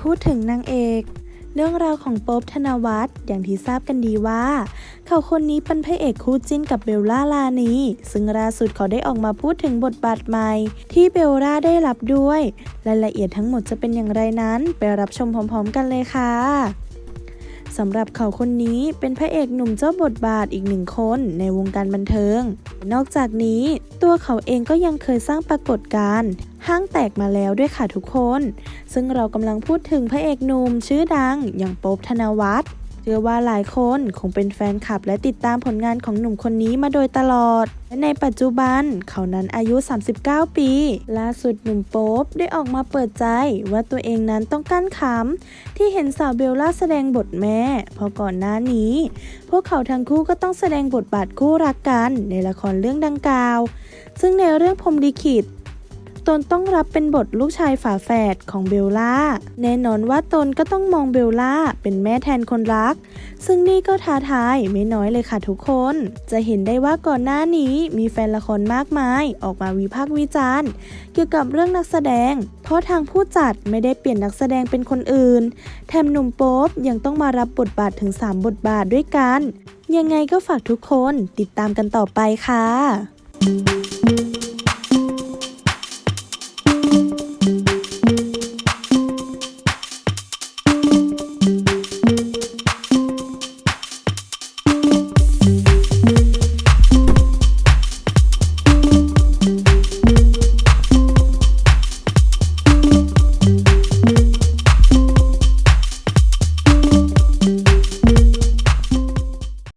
พูดถึงนางเอก เรื่องราวของโป๊บธนวัฒน์อย่างที่ทราบกันดีว่า เขาคนนี้เป็นพระเอกคู่จิ้นกับเบลล่าลานีซึ่งล่าสุดเขาได้ออกมาพูดถึงบทบาทใหม่ ที่เบลล่าได้รับด้วย รายละเอียดทั้งหมดจะเป็นอย่างไรนั้น ไปรับชมพร้อม ๆ กันเลยค่ะ สำหรับเขาคนนี้เป็นพระเอกหนุ่มเจ้าบทบาทอีกหนึ่งคนในวงการบันเทิง นอกจากนี้ตัวเขาเองก็ยังเคยสร้างปรากฏการณ์ห้างแตกมาแล้วด้วยค่ะทุกคน ซึ่งเรากำลังพูดถึงพระเอกหนุ่มชื่อดังอย่างโป๊บธนวัฒน์ ชื่อว่าหลายคนคงเป็นแฟนคลับและติดตามผลงานของหนุ่มคนนี้มาโดยตลอด และในปัจจุบันเขานั้นอายุ 39 ปี ล่าสุดหนุ่มโป๊บได้ออกมาเปิดใจว่าตัวเองนั้นต้องกั้นขำที่เห็นสาวเบลล่าแสดงบทแม่ เพราะก่อนหน้านี้ พวกเขาทั้งคู่ก็ต้องแสดงบทบาทคู่รักกันในละครเรื่องดังกล่าว ซึ่งในเรื่องพรมลิขิต ตนต้องรับเป็นบทลูกชายฝาแฝดของเบลล่า แน่นอนว่าตนก็ต้องมองเบลล่าเป็นแม่แทนคนรัก ซึ่งนี่ก็ท้าทายไม่น้อยเลยค่ะทุกคน จะเห็นได้ว่าก่อนหน้านี้มีแฟนละครมากมาย ออกมาวิพากษ์วิจารณ์ เกี่ยวกับเรื่องนักแสดง เพราะทางผู้จัดไม่ได้เปลี่ยนนักแสดงเป็นคนอื่น แถมหนุ่มโป๊บยังต้องมารับบทบาทถึง 3 บทบาทด้วยกัน ยังไงก็ฝากทุกคนติดตามกันต่อไปค่ะ